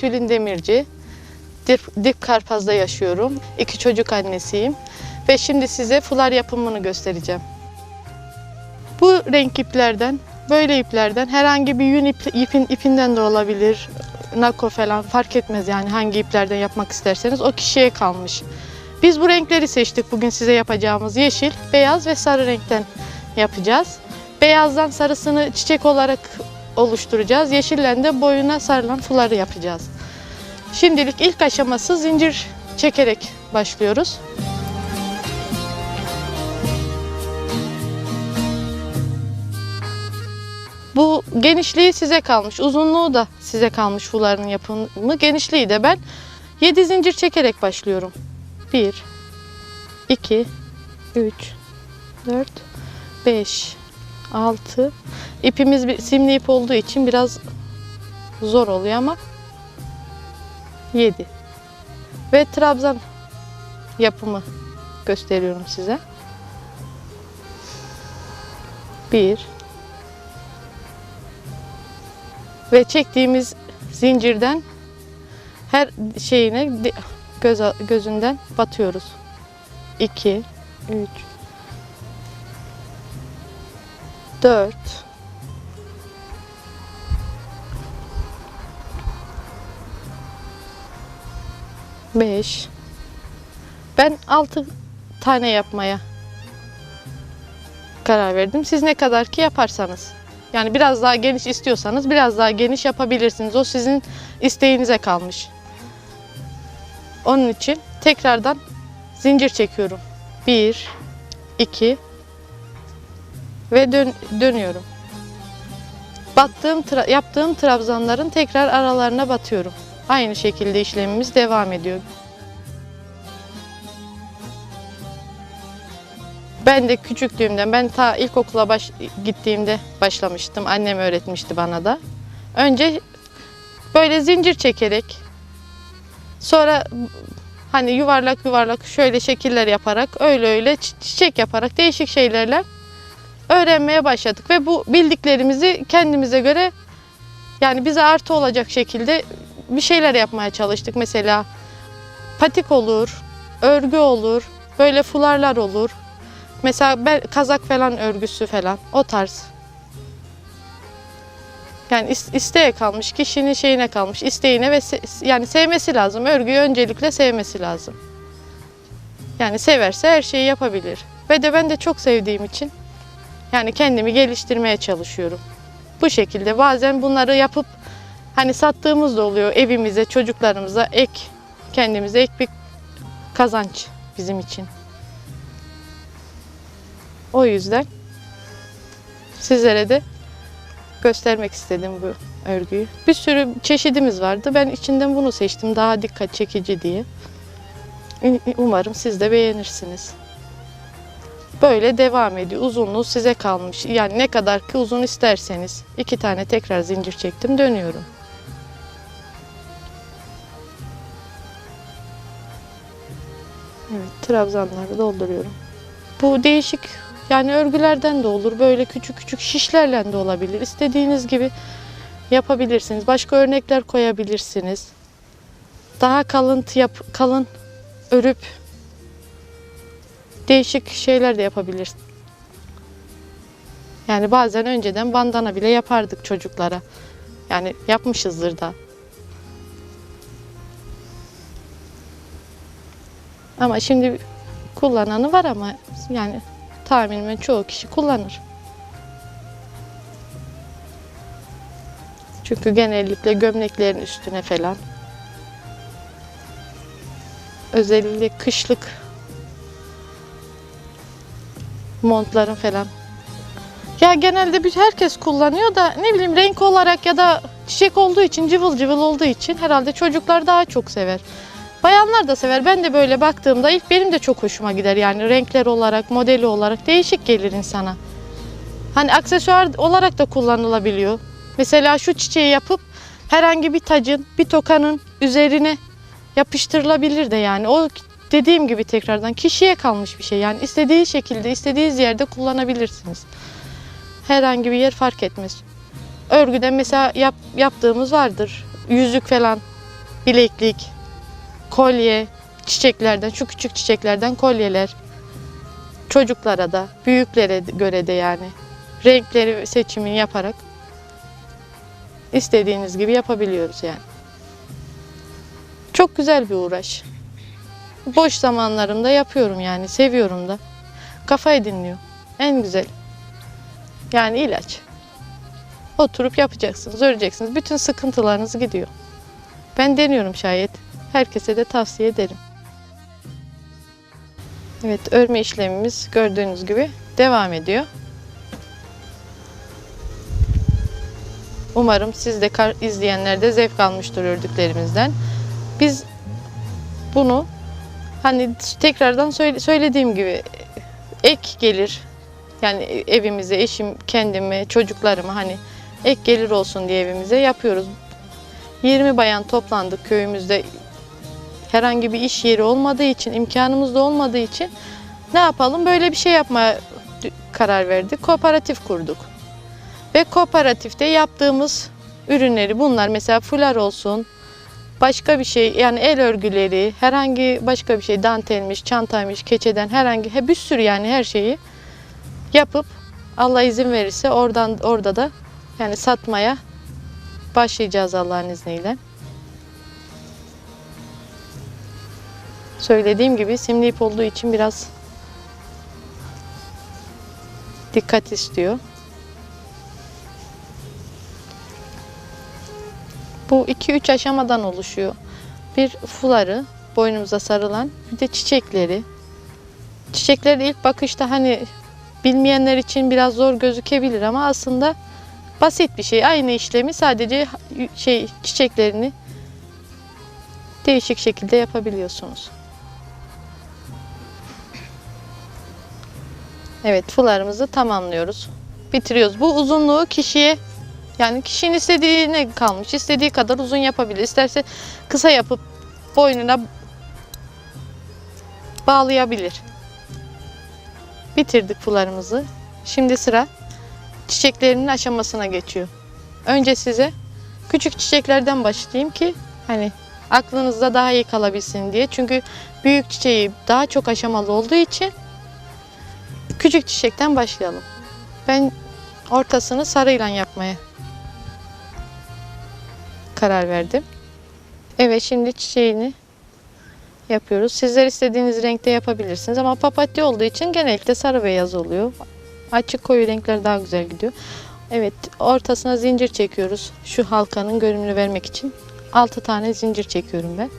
Tülin Demirci. Dip, Dip Karpaz'da yaşıyorum. İki çocuk annesiyim. Ve şimdi size fular yapımını göstereceğim. Bu renk iplerden, böyle iplerden herhangi bir yün ip- ipin ipinden de olabilir. Nako falan fark etmez yani hangi iplerden yapmak isterseniz o kişiye kalmış. Biz bu renkleri seçtik bugün size yapacağımız yeşil, beyaz ve sarı renkten yapacağız. Beyazdan sarısını çiçek olarak oluşturacağız. Yeşillen de boyuna sarılan fuları yapacağız. Şimdilik ilk aşaması zincir çekerek başlıyoruz. Bu genişliği size kalmış, uzunluğu da size kalmış fuların yapımı. Genişliği de ben 7 zincir çekerek başlıyorum. 1 2 3 4 5 6 İpimiz bir simli ip olduğu için biraz zor oluyor ama 7 ve trabzan yapımı gösteriyorum size. 1 ve çektiğimiz zincirden her şeyine göz gözünden batıyoruz. 2 3 4 5 Ben 6 tane yapmaya karar verdim. Siz ne kadar ki yaparsanız. Yani biraz daha geniş istiyorsanız biraz daha geniş yapabilirsiniz. O sizin isteğinize kalmış. Onun için tekrardan zincir çekiyorum. 1 2 ve dön, dönüyorum. Battığım tra- yaptığım trabzanların tekrar aralarına batıyorum. Aynı şekilde işlemimiz devam ediyor. Ben de küçüklüğümden, ben ta ilkokula baş, gittiğimde başlamıştım. Annem öğretmişti bana da. Önce böyle zincir çekerek, sonra hani yuvarlak yuvarlak şöyle şekiller yaparak, öyle öyle çi- çiçek yaparak değişik şeylerle öğrenmeye başladık. Ve bu bildiklerimizi kendimize göre yani bize artı olacak şekilde bir şeyler yapmaya çalıştık. Mesela patik olur, örgü olur, böyle fularlar olur. Mesela kazak falan örgüsü falan o tarz. Yani is- isteğe kalmış, kişinin şeyine kalmış, isteğine ve se- yani sevmesi lazım. Örgüyü öncelikle sevmesi lazım. Yani severse her şeyi yapabilir. Ve de ben de çok sevdiğim için yani kendimi geliştirmeye çalışıyorum. Bu şekilde bazen bunları yapıp hani sattığımız da oluyor evimize, çocuklarımıza ek, kendimize ek bir kazanç bizim için. O yüzden sizlere de göstermek istedim bu örgüyü. Bir sürü çeşidimiz vardı. Ben içinden bunu seçtim daha dikkat çekici diye. Umarım siz de beğenirsiniz. Böyle devam ediyor. Uzunluğu size kalmış. Yani ne kadar ki uzun isterseniz. iki tane tekrar zincir çektim dönüyorum. Trabzanları dolduruyorum. Bu değişik yani örgülerden de olur. Böyle küçük küçük şişlerle de olabilir. İstediğiniz gibi yapabilirsiniz. Başka örnekler koyabilirsiniz. Daha kalıntı yap kalın örüp değişik şeyler de yapabilirsiniz. Yani bazen önceden bandana bile yapardık çocuklara. Yani yapmışızdır da. Ama şimdi kullananı var ama yani tahminimce çoğu kişi kullanır. Çünkü genellikle gömleklerin üstüne falan. Özellikle kışlık montların falan. Ya genelde bir herkes kullanıyor da ne bileyim renk olarak ya da çiçek olduğu için cıvıl cıvıl olduğu için herhalde çocuklar daha çok sever. Bayanlar da sever. Ben de böyle baktığımda ilk benim de çok hoşuma gider yani renkler olarak, modeli olarak değişik gelir insana. Hani aksesuar olarak da kullanılabiliyor. Mesela şu çiçeği yapıp herhangi bir tacın, bir tokanın üzerine yapıştırılabilir de yani. O dediğim gibi tekrardan kişiye kalmış bir şey. Yani istediği şekilde, istediğiniz yerde kullanabilirsiniz. Herhangi bir yer fark etmez. Örgüde mesela yap, yaptığımız vardır. Yüzük falan bileklik, kolye, çiçeklerden, şu küçük çiçeklerden kolyeler. Çocuklara da, büyüklere göre de yani renkleri seçimini yaparak istediğiniz gibi yapabiliyoruz yani. Çok güzel bir uğraş. Boş zamanlarımda yapıyorum yani, seviyorum da. Kafayı dinliyor. En güzel. Yani ilaç. Oturup yapacaksınız, öreceksiniz. Bütün sıkıntılarınız gidiyor. Ben deniyorum şayet. Herkese de tavsiye ederim. Evet, örme işlemimiz gördüğünüz gibi devam ediyor. Umarım siz de izleyenler de zevk almıştır ördüklerimizden. Biz bunu hani tekrardan söyle- söylediğim gibi ek gelir. Yani evimize eşim, kendimi, çocuklarımı hani ek gelir olsun diye evimize yapıyoruz. 20 bayan toplandık köyümüzde. Herhangi bir iş yeri olmadığı için, imkanımız da olmadığı için ne yapalım? Böyle bir şey yapmaya karar verdik. Kooperatif kurduk. Ve kooperatifte yaptığımız ürünleri bunlar mesela fular olsun, başka bir şey yani el örgüleri, herhangi başka bir şey dantelmiş, çantaymış, keçeden herhangi he, bir sürü yani her şeyi yapıp Allah izin verirse oradan orada da yani satmaya başlayacağız Allah'ın izniyle. Söylediğim gibi simli ip olduğu için biraz dikkat istiyor. Bu 2-3 aşamadan oluşuyor. Bir fuları boynumuza sarılan, bir de çiçekleri. Çiçekleri ilk bakışta hani bilmeyenler için biraz zor gözükebilir ama aslında basit bir şey. Aynı işlemi sadece şey çiçeklerini değişik şekilde yapabiliyorsunuz. Evet, fularımızı tamamlıyoruz. Bitiriyoruz. Bu uzunluğu kişiye yani kişinin istediğine kalmış. İstediği kadar uzun yapabilir. İsterse kısa yapıp boynuna bağlayabilir. Bitirdik fularımızı. Şimdi sıra çiçeklerinin aşamasına geçiyor. Önce size küçük çiçeklerden başlayayım ki hani aklınızda daha iyi kalabilsin diye. Çünkü büyük çiçeği daha çok aşamalı olduğu için küçük çiçekten başlayalım. Ben ortasını sarıyla yapmaya karar verdim. Evet şimdi çiçeğini yapıyoruz. Sizler istediğiniz renkte yapabilirsiniz ama papatya olduğu için genellikle sarı beyaz oluyor. Açık koyu renkler daha güzel gidiyor. Evet ortasına zincir çekiyoruz. Şu halkanın görünümünü vermek için 6 tane zincir çekiyorum ben.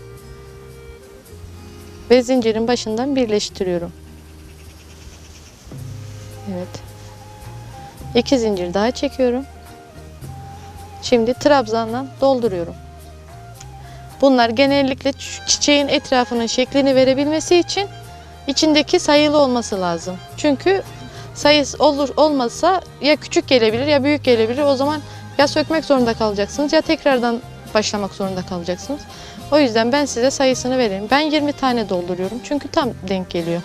Ve zincirin başından birleştiriyorum. Evet. 2 zincir daha çekiyorum. Şimdi trabzanla dolduruyorum. Bunlar genellikle çi- çiçeğin etrafının şeklini verebilmesi için içindeki sayılı olması lazım. Çünkü sayısı olur olmazsa ya küçük gelebilir ya büyük gelebilir. O zaman ya sökmek zorunda kalacaksınız ya tekrardan başlamak zorunda kalacaksınız. O yüzden ben size sayısını vereyim. Ben 20 tane dolduruyorum çünkü tam denk geliyor.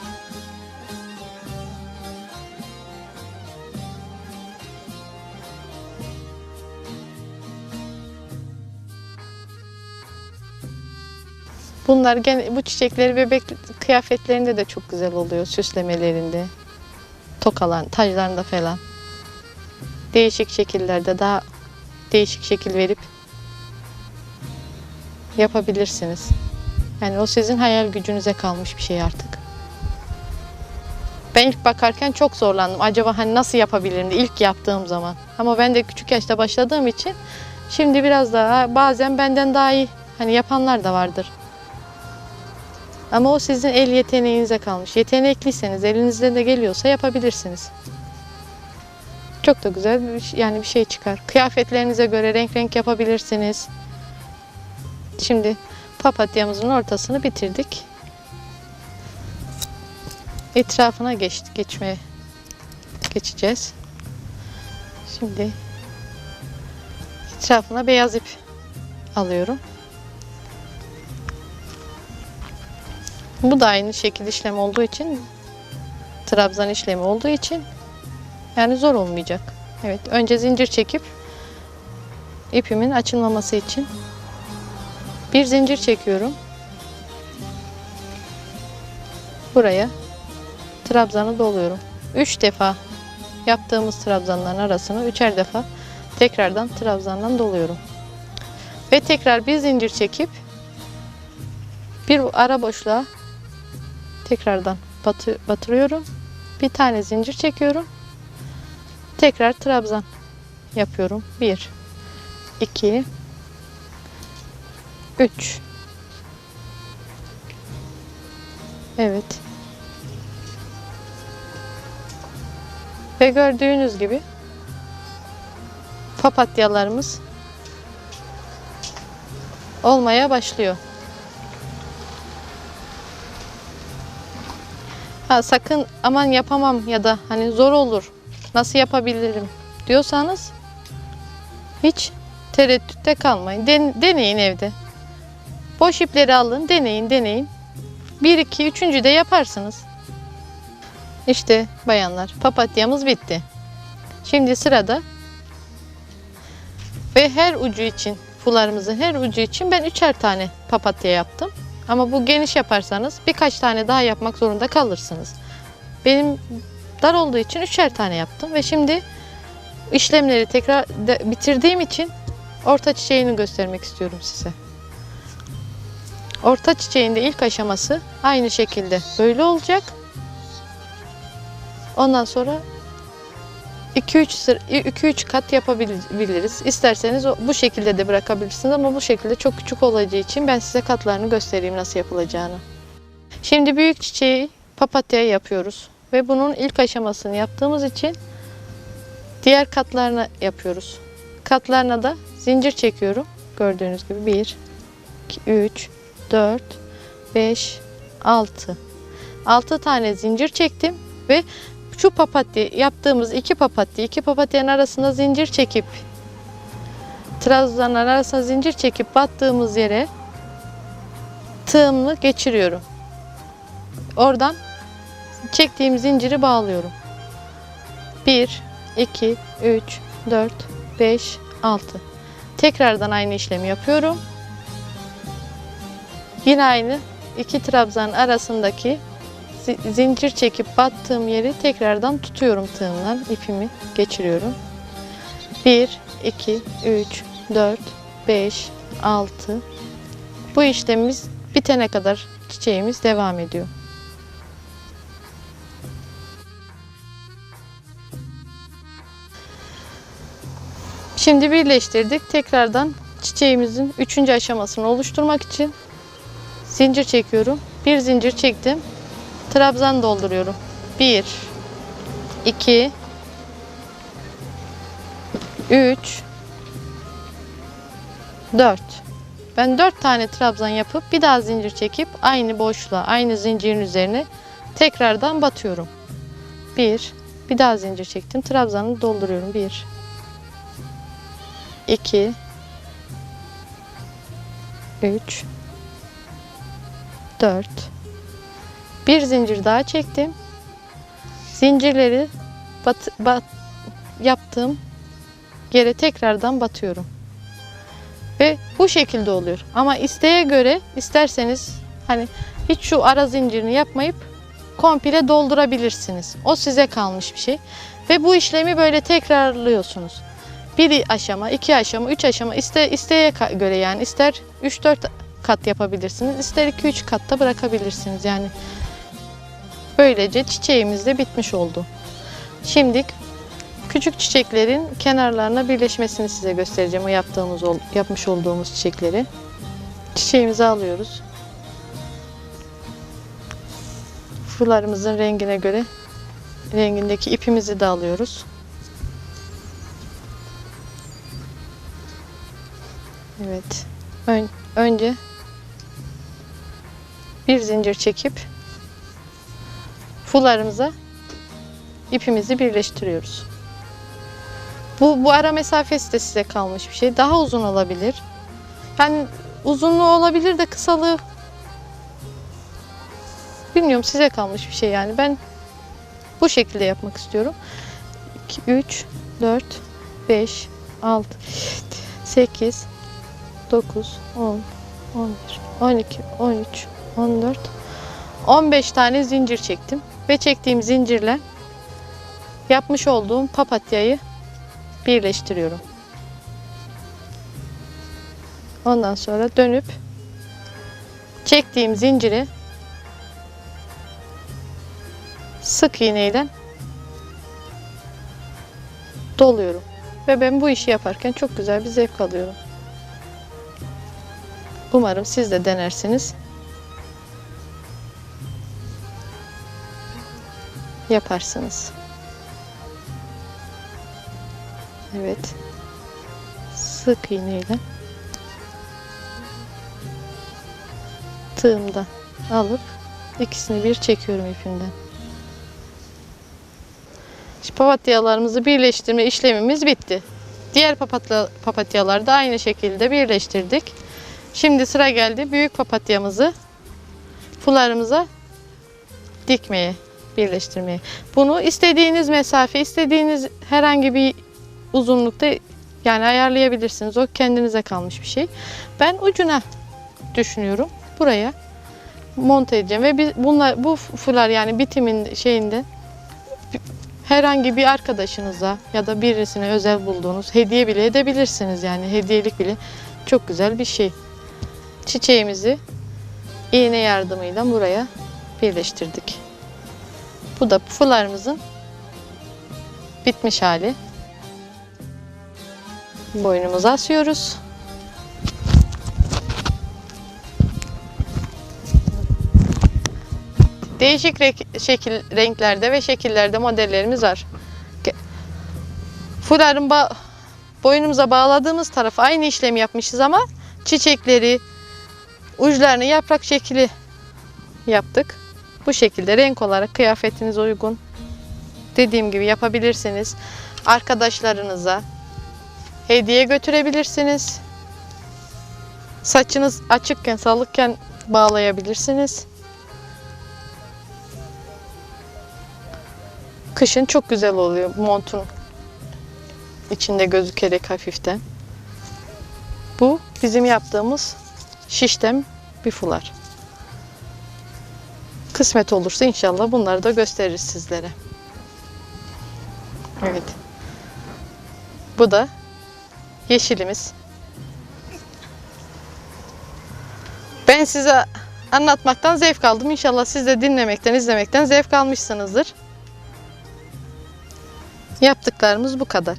Bunlar gene bu çiçekleri bebek kıyafetlerinde de çok güzel oluyor süslemelerinde. Tokalan, taclarında falan. Değişik şekillerde daha değişik şekil verip yapabilirsiniz. Yani o sizin hayal gücünüze kalmış bir şey artık. Ben ilk bakarken çok zorlandım. Acaba hani nasıl yapabilirim diye ilk yaptığım zaman. Ama ben de küçük yaşta başladığım için şimdi biraz daha bazen benden daha iyi hani yapanlar da vardır. Ama o sizin el yeteneğinize kalmış. Yetenekliyseniz, elinizden de geliyorsa yapabilirsiniz. Çok da güzel bir, yani bir şey çıkar. Kıyafetlerinize göre renk renk yapabilirsiniz. Şimdi papatyamızın ortasını bitirdik. Etrafına geçti, geçmeye geçeceğiz. Şimdi etrafına beyaz ip alıyorum. Bu da aynı şekil işlem olduğu için trabzan işlemi olduğu için yani zor olmayacak. Evet önce zincir çekip ipimin açılmaması için Bir zincir çekiyorum. Buraya trabzanı doluyorum. 3 defa yaptığımız trabzanların arasını üçer defa tekrardan trabzandan doluyorum. Ve tekrar bir zincir çekip bir ara boşluğa tekrardan batı, batırıyorum. Bir tane zincir çekiyorum. Tekrar trabzan yapıyorum. 1 2 3 Evet. Ve gördüğünüz gibi papatyalarımız olmaya başlıyor. Ha, sakın aman yapamam ya da hani zor olur. Nasıl yapabilirim diyorsanız hiç tereddütte kalmayın. Den- deneyin evde. Boş ipleri alın, deneyin, deneyin. 1 2 3. de yaparsınız. İşte bayanlar, papatyamız bitti. Şimdi sırada ve her ucu için fularımızın her ucu için ben üçer tane papatya yaptım. Ama bu geniş yaparsanız birkaç tane daha yapmak zorunda kalırsınız. Benim dar olduğu için üçer tane yaptım ve şimdi işlemleri tekrar bitirdiğim için orta çiçeğini göstermek istiyorum size. Orta çiçeğin de ilk aşaması aynı şekilde böyle olacak. Ondan sonra 2-3 sır 2-3 kat yapabiliriz. İsterseniz bu şekilde de bırakabilirsiniz ama bu şekilde çok küçük olacağı için ben size katlarını göstereyim nasıl yapılacağını. Şimdi büyük çiçeği papatya yapıyoruz ve bunun ilk aşamasını yaptığımız için diğer katlarını yapıyoruz. Katlarına da zincir çekiyorum. Gördüğünüz gibi 1 2 3 4 5 6 6 tane zincir çektim ve şu papatya yaptığımız iki papatya, iki papatyanın arasında zincir çekip trabzanların arasına zincir çekip battığımız yere tığımla geçiriyorum. Oradan çektiğim zinciri bağlıyorum. 1 2 3 4 5 6 Tekrardan aynı işlemi yapıyorum. Yine aynı iki trabzanın arasındaki zincir çekip battığım yeri tekrardan tutuyorum tığımla ipimi geçiriyorum. 1 2 3 4 5 6 Bu işlemimiz bitene kadar çiçeğimiz devam ediyor. Şimdi birleştirdik. Tekrardan çiçeğimizin üçüncü aşamasını oluşturmak için zincir çekiyorum. Bir zincir çektim. Trabzan dolduruyorum. 1 2 3 4 Ben 4 tane trabzan yapıp bir daha zincir çekip aynı boşluğa, aynı zincirin üzerine tekrardan batıyorum. 1 Bir daha zincir çektim. Trabzanı dolduruyorum. 1 2 3 4 bir zincir daha çektim. Zincirleri bat, bat, yaptığım yere tekrardan batıyorum. Ve bu şekilde oluyor. Ama isteğe göre isterseniz hani hiç şu ara zincirini yapmayıp komple doldurabilirsiniz. O size kalmış bir şey. Ve bu işlemi böyle tekrarlıyorsunuz. Bir aşama, iki aşama, üç aşama iste, isteğe göre yani ister 3-4 kat yapabilirsiniz, ister 2-3 katta bırakabilirsiniz. Yani Böylece çiçeğimiz de bitmiş oldu. Şimdi küçük çiçeklerin kenarlarına birleşmesini size göstereceğim. O yaptığımız yapmış olduğumuz çiçekleri. Çiçeğimizi alıyoruz. Fularımızın rengine göre rengindeki ipimizi de alıyoruz. Evet. Ön- önce bir zincir çekip fularımıza ipimizi birleştiriyoruz. Bu, bu ara mesafesi de size kalmış bir şey. Daha uzun olabilir. Yani uzunluğu olabilir de kısalığı bilmiyorum size kalmış bir şey yani. Ben bu şekilde yapmak istiyorum. 2, 3, 4, 5, 6, 7, 8, 9, 10, 11, 12, 13, 14, 15 tane zincir çektim. Ve çektiğim zincirle yapmış olduğum papatyayı birleştiriyorum. Ondan sonra dönüp çektiğim zinciri sık iğneyle doluyorum. Ve ben bu işi yaparken çok güzel bir zevk alıyorum. Umarım siz de denersiniz. Yaparsınız. Evet. Sık iğneyle tığımda alıp ikisini bir çekiyorum ipimden. Şimdi papatyalarımızı birleştirme işlemimiz bitti. Diğer papatya, papatyaları da aynı şekilde birleştirdik. Şimdi sıra geldi büyük papatyamızı fularımıza dikmeye, birleştirmeye. Bunu istediğiniz mesafe, istediğiniz herhangi bir uzunlukta yani ayarlayabilirsiniz. O kendinize kalmış bir şey. Ben ucuna düşünüyorum. Buraya monte edeceğim ve biz bunlar bu fular yani bitimin şeyinde herhangi bir arkadaşınıza ya da birisine özel bulduğunuz hediye bile edebilirsiniz. Yani hediyelik bile çok güzel bir şey. Çiçeğimizi iğne yardımıyla buraya birleştirdik. Bu da fularımızın bitmiş hali. Boynumuza asıyoruz. Değişik renk- şekil renklerde ve şekillerde modellerimiz var. Fuların ba- boynumuza bağladığımız taraf aynı işlemi yapmışız ama çiçekleri, uçlarını yaprak şekli yaptık. Bu şekilde renk olarak kıyafetinize uygun. Dediğim gibi yapabilirsiniz. Arkadaşlarınıza hediye götürebilirsiniz. Saçınız açıkken, salıkken bağlayabilirsiniz. Kışın çok güzel oluyor montun içinde gözükerek hafiften. Bu bizim yaptığımız şiştem bir fular. Kısmet olursa inşallah bunları da gösteririz sizlere. Evet. Bu da yeşilimiz. Ben size anlatmaktan zevk aldım. İnşallah siz de dinlemekten, izlemekten zevk almışsınızdır. Yaptıklarımız bu kadar.